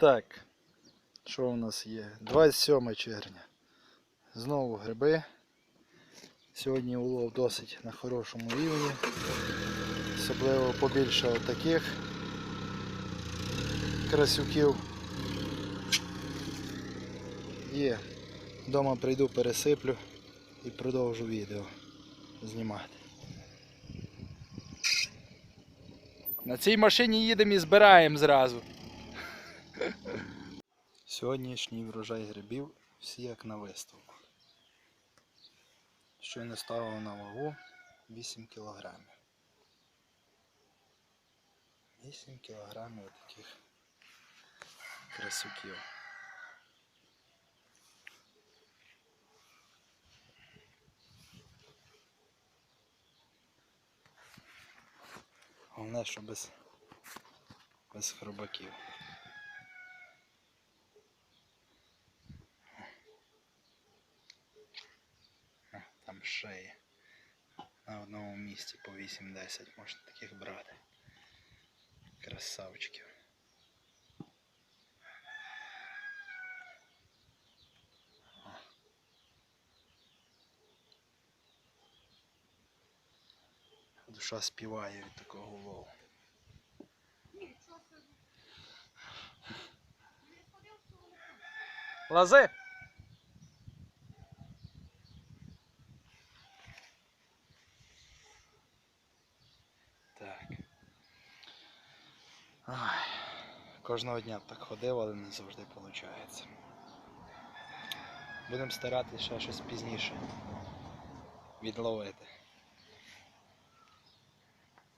Так, що у нас є? 27 червня. Знову гриби. Сьогодні улов досить на хорошому рівні. Особливо побільше отаких красюків. Є. Дома прийду, пересиплю і продовжу відео знімати. На цій машині їдемо і збираємо зразу. Сьогоднішній врожай грибів всі як на виставку. Щойно ставив на вагу 8 кілограмів. 8 кілограмів таких красюків. Головне, що без, без хробаків. Там. На одному місці по 8-10 можна таких брати. Красавчиків. Душа співає від такого лову. Лази! Так. Ой. Кожного дня б так ходив, але не завжди виходить. Будемо старатися ще щось пізніше відловити.